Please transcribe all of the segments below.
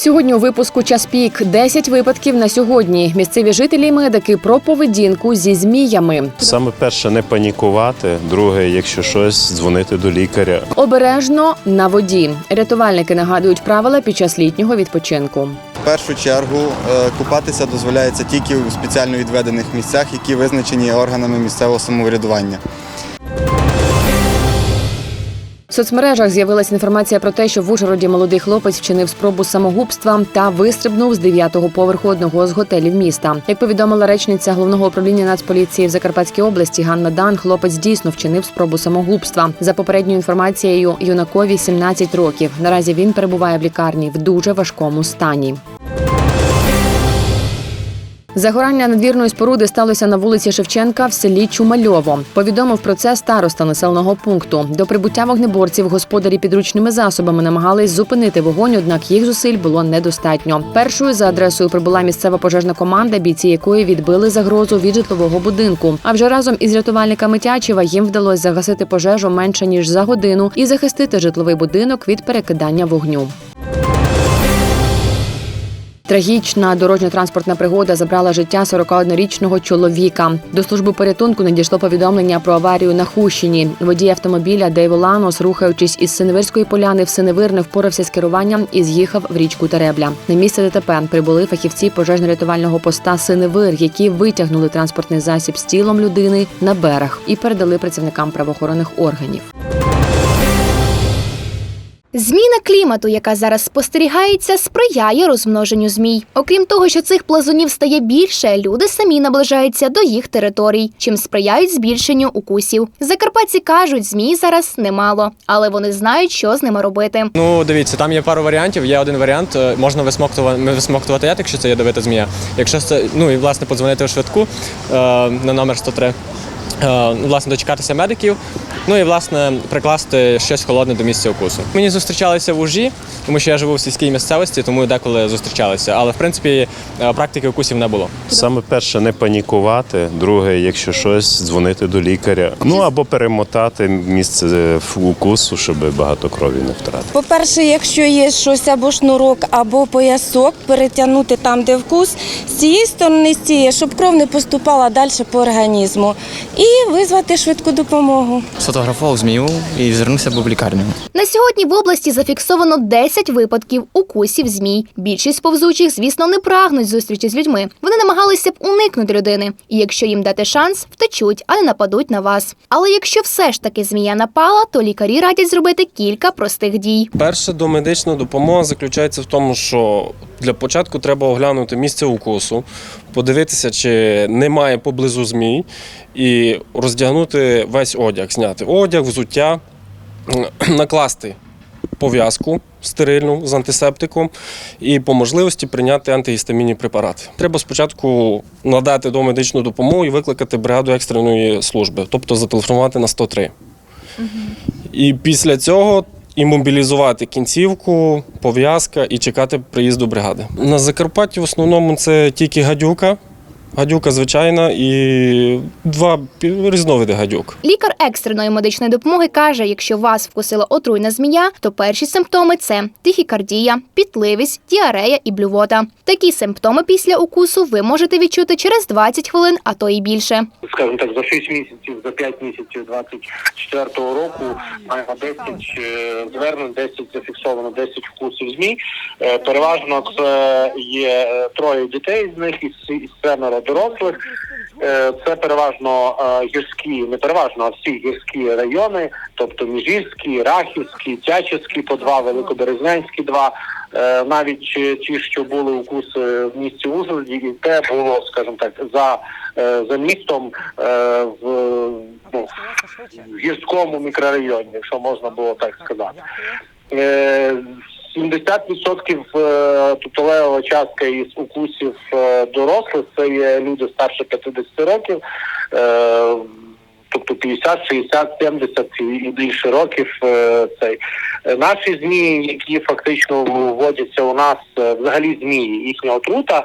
Сьогодні у випуску час пік 10 випадків на сьогодні. Місцеві жителі і медики про поведінку зі зміями. Саме перше не панікувати. Друге, якщо щось, дзвонити до лікаря. Обережно на воді. Рятувальники нагадують правила під час літнього відпочинку. В першу чергу е, купатися дозволяється тільки у спеціально відведених місцях, які визначені органами місцевого самоврядування. В соцмережах з'явилася інформація про те, що в Ужгороді молодий хлопець вчинив спробу самогубства та вистрибнув з дев'ятого поверху одного з готелів міста. Як повідомила речниця головного управління Нацполіції в Закарпатській області Ганна Дан, хлопець дійсно вчинив спробу самогубства. За попередньою інформацією, юнакові 17 років. Наразі він перебуває в лікарні в дуже важкому стані. Загорання надвірної споруди сталося на вулиці Шевченка в селі Чумальово. Повідомив про це староста населеного пункту. До прибуття вогнеборців господарі підручними засобами намагались зупинити вогонь, однак їх зусиль було недостатньо. Першою за адресою прибула місцева пожежна команда, бійці якої відбили загрозу від житлового будинку. А вже разом із рятувальниками Тячева їм вдалося загасити пожежу менше ніж за годину і захистити житловий будинок від перекидання вогню. Трагічна дорожньо-транспортна пригода забрала життя 41-річного чоловіка. До служби порятунку надійшло повідомлення про аварію на Хущині. Водій автомобіля Дейво Ланос, рухаючись із Синевирської поляни в Синевир, не впорався з керуванням і з'їхав в річку Теребля. На місце ДТП прибули фахівці пожежно-рятувального поста Синевир, які витягнули транспортний засіб з тілом людини на берег і передали працівникам правоохоронних органів. Зміна клімату, яка зараз спостерігається, сприяє розмноженню змій. Окрім того, що цих плазунів стає більше, люди самі наближаються до їх територій, чим сприяють збільшенню укусів. Закарпатці кажуть, змій зараз немало, але вони знають, що з ними робити. Ну, дивіться, там є пару варіантів. Є один варіант, е, можна висмоктувати, висмоктувати яд, якщо це ядовита змія. Якщо це, ну і власне подзвонити у швидку е, на номер 103. Е, власне, дочекатися медиків, ну і власне прикласти щось холодне до місця укусу. Мені зустрічалися в ужі, тому що я живу в сільській місцевості, тому деколи зустрічалися. Але в принципі е, практики укусів не було. Саме перше не панікувати. Друге, якщо щось, дзвонити до лікаря. Ну або перемотати місце е, укусу, щоб багато крові не втратити. По-перше, якщо є щось або шнурок, або поясок, перетягнути там, де вкус, з цієї сторони, з цієї, щоб кров не поступала далі по організму. І визвати швидку допомогу. Сфотографував змію і звернувся в лікарню. На сьогодні в області зафіксовано 10 випадків укусів змій. Більшість повзучих, звісно, не прагнуть зустрічі з людьми. Вони намагалися б уникнути людини, і якщо їм дати шанс, втечуть, а не нападуть на вас. Але якщо все ж таки змія напала, то лікарі радять зробити кілька простих дій. Перша домедична допомога заключається в тому, що для початку треба оглянути місце укусу, подивитися, чи немає поблизу змій, і роздягнути весь одяг, зняти одяг, взуття, накласти пов'язку стерильну з антисептиком і по можливості прийняти антигістамінні препарати. Треба спочатку надати домедичну допомогу і викликати бригаду екстреної служби, тобто зателефонувати на 103. І після цього імобілізувати кінцівку, пов'язка і чекати приїзду бригади. На Закарпатті в основному це тільки гадюка, гадюка звичайна і два різновиди гадюк. Лікар екстреної медичної допомоги каже, якщо вас вкусила отруйна змія, то перші симптоми це тихікардія, пітливість, діарея і блювота. Такі симптоми після укусу ви можете відчути через 20 хвилин, а то і більше. скажімо так, за 6 місяців, за 5 місяців 24-го року маємо 10 е, звернень, 10 зафіксовано, 10 вкусів ЗМІ. Е, Переважно це є е, троє дітей з них і с- і семеро дорослих. Е, Це переважно е, гірські, не переважно, а всі гірські райони, тобто Міжгірський, Рахівський, Тячівський по два, Великоберезнянський два. Е, Навіть ті, що були укуси в місті Ужгороді, і те було, скажімо так, за, за містом в, ну, в гірському мікрорайоні, якщо можна було так сказати. Е, 70% е, частка із укусів е, дорослих це є люди старше 50 років. Тобто 50, 60, 70 і більше років. е, Цей Е, наші змії, які фактично вводяться у нас, е, взагалі змії, їхня отрута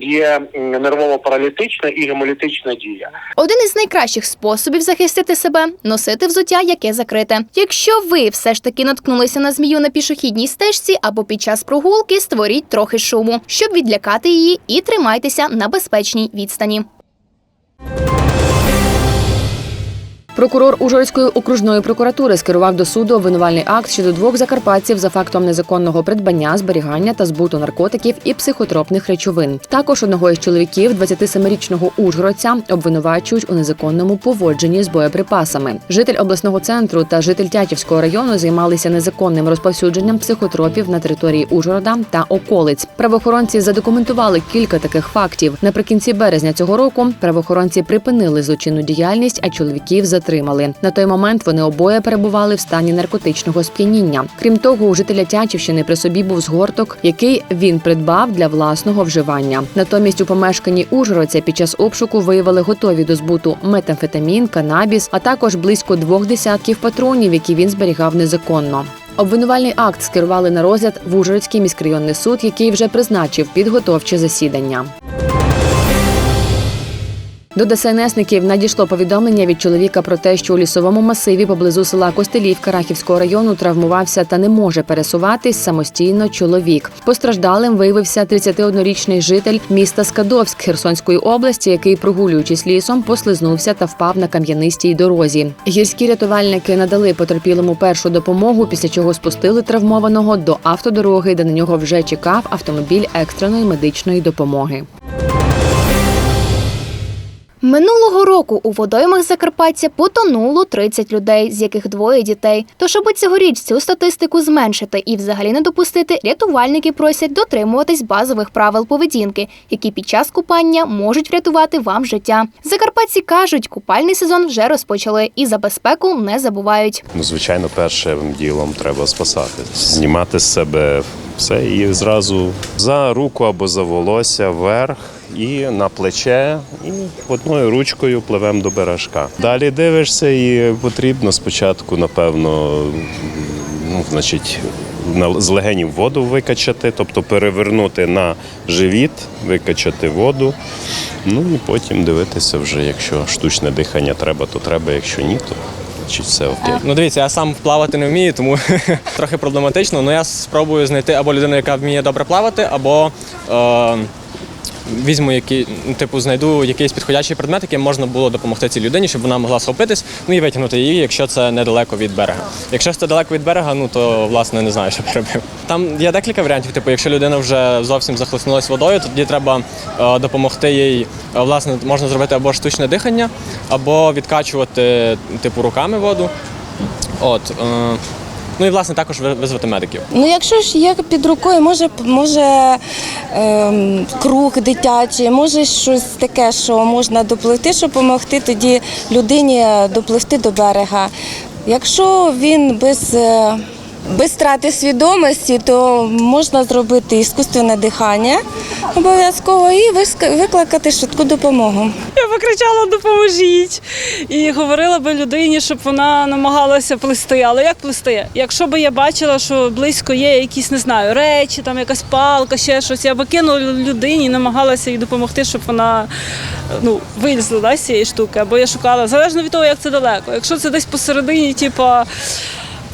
є нервово-паралітична і гемолітична дія. Один із найкращих способів захистити себе носити взуття, яке закрите. Якщо ви все ж таки наткнулися на змію на пішохідній стежці або під час прогулки, створіть трохи шуму, щоб відлякати її, і тримайтеся на безпечній відстані. Прокурор Ужгородської окружної прокуратури скерував до суду обвинувальний акт щодо двох закарпатців за фактом незаконного придбання, зберігання та збуту наркотиків і психотропних речовин. Також одного із чоловіків, 27-річного ужгородця, обвинувачують у незаконному поводженні з боєприпасами. Житель обласного центру та житель Тячівського району займалися незаконним розповсюдженням психотропів на території Ужгорода та околиць. Правоохоронці задокументували кілька таких фактів. Наприкінці березня цього року правоохоронці припинили злочинну діяльність, а чоловіків затримали. На той момент вони обоє перебували в стані наркотичного сп'яніння. Крім того, у жителя Тячівщини при собі був згорток, який він придбав для власного вживання. Натомість у помешканні Ужгородця під час обшуку виявили готові до збуту метамфетамін, канабіс, а також близько двох десятків патронів, які він зберігав незаконно. Обвинувальний акт скерували на розгляд в Ужгородський міськрайонний суд, який вже призначив підготовче засідання. До ДСНСників надійшло повідомлення від чоловіка про те, що у лісовому масиві поблизу села Костелівка Рахівського району травмувався та не може пересуватись самостійно чоловік. Постраждалим виявився 31-річний житель міста Скадовськ Херсонської області, який, прогулюючись лісом, послизнувся та впав на кам'янистій дорозі. Гірські рятувальники надали потерпілому першу допомогу, після чого спустили травмованого до автодороги, де на нього вже чекав автомобіль екстреної медичної допомоги. Минулого року у водоймах Закарпаття потонуло 30 людей, з яких двоє дітей. Тож, аби цьогоріч цю статистику зменшити і взагалі не допустити, рятувальники просять дотримуватись базових правил поведінки, які під час купання можуть врятувати вам життя. Закарпатці кажуть, купальний сезон вже розпочали і за безпеку не забувають. Ну, звичайно, першим ділом треба спасати, знімати з себе все і зразу за руку або за волосся вверх. І на плече, і одною ручкою пливемо до бережка. Далі дивишся, і потрібно спочатку, напевно, ну, значить, з легенів воду викачати, тобто перевернути на живіт, викачати воду. Ну і потім дивитися вже, якщо штучне дихання треба, то треба, якщо ні, то значить все окей. Ну дивіться, я сам плавати не вмію, тому трохи проблематично. Ну я спробую знайти або людину, яка вміє добре плавати, або е, візьму який, ну, типу, знайду якийсь підходящий предмет, яким можна було допомогти цій людині, щоб вона могла схопитись, ну і витягнути її, якщо це недалеко від берега. Якщо це далеко від берега, ну то власне не знаю, що робив. Там є декілька варіантів. Типу, якщо людина вже зовсім захлеснулась водою, тоді треба е, допомогти їй. Е, власне, можна зробити або штучне дихання, або відкачувати типу руками воду. От. Е, ну і власне також ви- визвати медиків. Ну, якщо ж є під рукою, може, може ем, круг дитячий, може щось таке, що можна допливти, щоб допомогти тоді людині допливти до берега. Якщо він без, е, без страти свідомості, то можна зробити іскусственне дихання обов'язково і викликати швидку допомогу. Я покричала допоможіть і говорила би людині, щоб вона намагалася плисти. Але як плисти? Якщо би я бачила, що близько є якісь, не знаю, речі, там якась палка, ще щось, я би кинула людині намагалася їй допомогти, щоб вона ну, вилізла з цієї штуки. Або я шукала, залежно від того, як це далеко. Якщо це десь посередині, типа.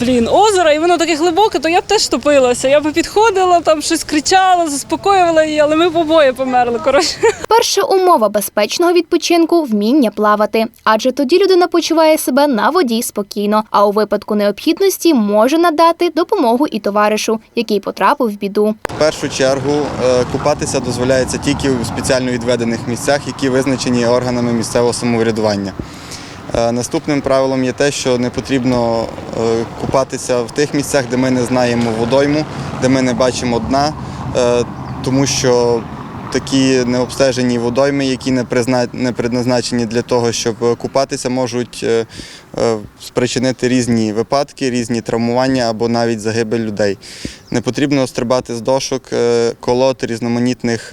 Блін, озеро, і воно таке глибоке, то я б теж топилася. Я б підходила, там щось кричала, заспокоювала її, але ми б обоє померли. Коротше. Перша умова безпечного відпочинку вміння плавати, адже тоді людина почуває себе на воді спокійно, а у випадку необхідності може надати допомогу і товаришу, який потрапив в біду. В першу чергу е, купатися дозволяється тільки у спеціально відведених місцях, які визначені органами місцевого самоврядування. Е, Наступним правилом є те, що не потрібно е, купатися в тих місцях, де ми не знаємо водойму, де ми не бачимо дна, е, тому що такі необстежені водойми, які не предназначені для того, щоб купатися, можуть спричинити різні випадки, різні травмування або навіть загибель людей. Не потрібно стрибати з дошок, колод, різноманітних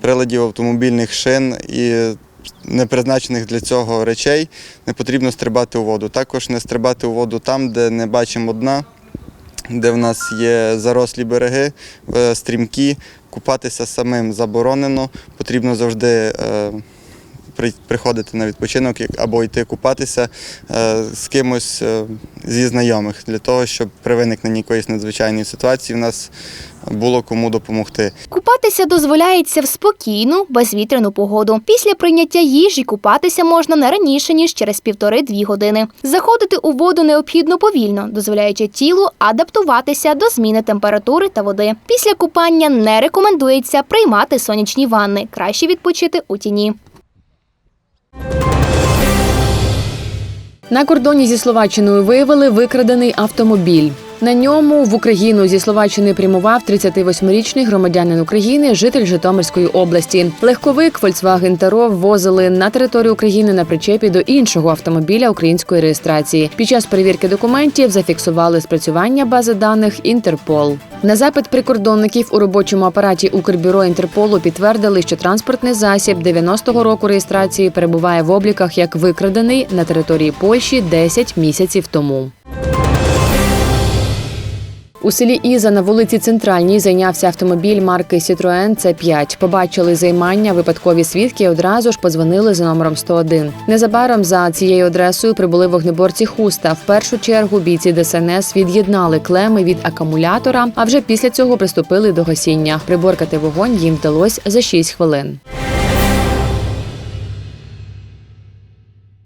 приладів автомобільних шин і непризначених для цього речей не потрібно стрибати у воду. Також не стрибати у воду там, де не бачимо дна, де в нас є зарослі береги, е, стрімкі. Купатися самим заборонено. Потрібно завжди е, приходити на відпочинок або йти купатися е, з кимось е, зі знайомих для того, щоб при виникненні якоїсь надзвичайної ситуації в нас було кому допомогти. Купатися дозволяється в спокійну, безвітряну погоду. Після прийняття їжі купатися можна не раніше ніж через півтори-дві години. Заходити у воду необхідно повільно, дозволяючи тілу адаптуватися до зміни температури та води. Після купання не рекомендується приймати сонячні ванни. Краще відпочити у тіні. На кордоні зі Словаччиною виявили викрадений автомобіль. На ньому в Україну зі Словаччини прямував 38-річний громадянин України, житель Житомирської області. Легковик Volkswagen Таро ввозили на територію України на причепі до іншого автомобіля української реєстрації. Під час перевірки документів зафіксували спрацювання бази даних Інтерпол. На запит прикордонників у робочому апараті Укрбюро Інтерполу підтвердили, що транспортний засіб 90-го року реєстрації перебуває в обліках як викрадений на території Польщі 10 місяців тому. У селі Іза на вулиці Центральній зайнявся автомобіль марки Citroen C5. Побачили займання випадкові свідки і одразу ж подзвонили за номером 101. Незабаром за цією адресою прибули вогнеборці хуста. В першу чергу бійці ДСНС від'єднали клеми від акумулятора, а вже після цього приступили до гасіння. Приборкати вогонь їм вдалося за 6 хвилин.